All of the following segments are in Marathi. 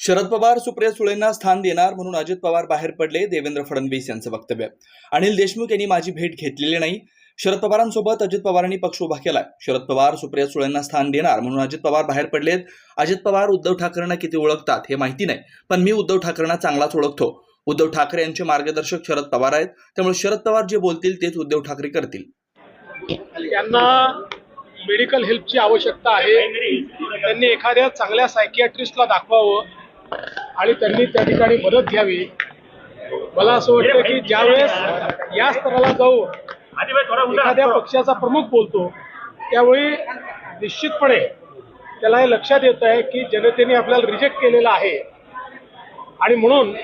शरद पवार सुप्रिया सुळेंना स्थान देणार म्हणून अजित पवार बाहेर पडले देवेंद्र फडणवीस यांचं वक्तव्य. अनिल देशमुख यांनी माझी भेट घेतलेली नाही. शरद पवारांसोबत अजित पवारांनी पक्ष उभा केलाय. शरद पवार सुप्रिया सुळेंना स्थान देणार म्हणून अजित पवार बाहेर पडलेत. अजित पवार उद्धव ठाकरेंना किती ओळखतात हे माहिती नाही पण मी उद्धव ठाकरेंना चांगलाच ओळखतो. उद्धव ठाकरे यांचे मार्गदर्शक शरद पवार आहेत. त्यामुळे शरद पवार जे बोलतील तेच उद्धव ठाकरे करतील. यांना मेडिकल हेल्पची आवश्यकता आहे. त्यांनी एखाद्या चांगल्या सायकियाट्रिस्टला दाखवावं. आणि त्यांनी त्या ठिकाणी मदत घ्यावी. मला असं वाटतं की ज्यावेळेस या स्तराला जाऊ एखाद्या पक्षाचा प्रमुख बोलतो त्यावेळी निश्चितपणे त्याला हे लक्षात येत आहे की जनतेने आपल्याला रिजेक्ट केलेलं आहे. आणि म्हणून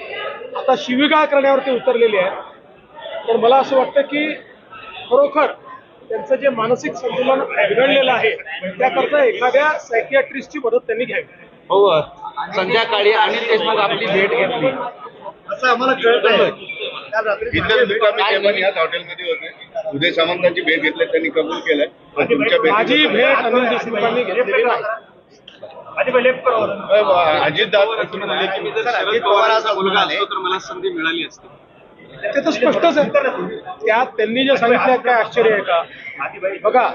आता शिवीगाळ करण्यावरती उतरलेले आहेत तर मला असं वाटतं की खरोखर त्यांचं जे मानसिक संतुलन बिघडलेलं आहे त्याकरता एखाद्या सायकियाट्रिस्टची मदत त्यांनी घ्यावी. हो संध्याकाळी अनिल देशमुख आपली भेट घेतली. असं आम्हाला कळत हॉटेलमध्ये होते. उदय सामंतांची भेट घेतली त्यांनी कबूल केलंय. माझी भेट अनिल देशमुखांनी घेतलेली नाही. अजित पवारांचा मुलगा आहे. तर मला संधी मिळाली असती. ते तर स्पष्टच आहे. त्यात त्यांनी जे सांगितलं काय आश्चर्य आहे का? बघा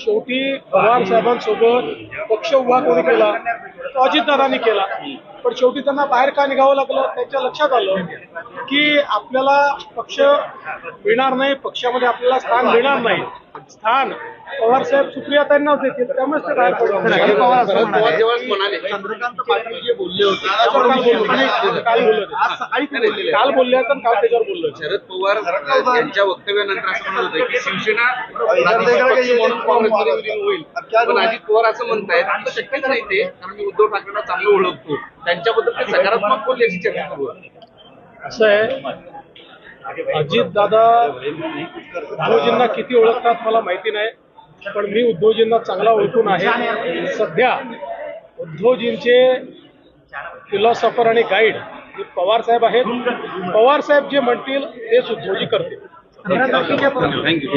शेवटी पवार साहेबांसोबत पक्ष उभा कोणी केला तो अजितदादांनी केला. पण शेवटी त्यांना बाहेर का निघावं लागलं? त्यांच्या लक्षात आलं की आपल्याला पक्ष मिळणार नाही पक्षामध्ये आपल्याला स्थान मिळणार नाही. स्थान पवार साहेब सुप्रियाताईंनाच देतील त्यामुळेच ते बाहेर पडले असं चंद्रकांत पाटील जे बोलले होते काल बोलले आज सकाळी ते बोललेले काल बोलले आणि काल त्याच्यावर बोललो शरद पवार यांच्या वक्तव्यानंतर असं म्हणत होते की शिवसेना प्रादेशिक पक्ष म्हणून काँग्रेसमध्ये विलीन होईल. पण अजित पवार असं म्हणतायत आता शक्यच नाही ते कारण मी उद्धव ठाकरेंना चांगलं ओळखतो. त्यांच्याबद्दल ते सकारात्मक बोलले याची चर्चा सुरू आहे असं आहे. अजित दादा उद्धवजींना किती ओळखतात मला माहिती नाही पण मी उद्धवजींना चांगला ओळखून आहे. सध्या उद्धवजींचे फिलॉसॉफर आणि गाईड हे पवार साहेब आहेत. पवार साहेब जे म्हणतील तेच उद्धवजी करतील. थँक्यू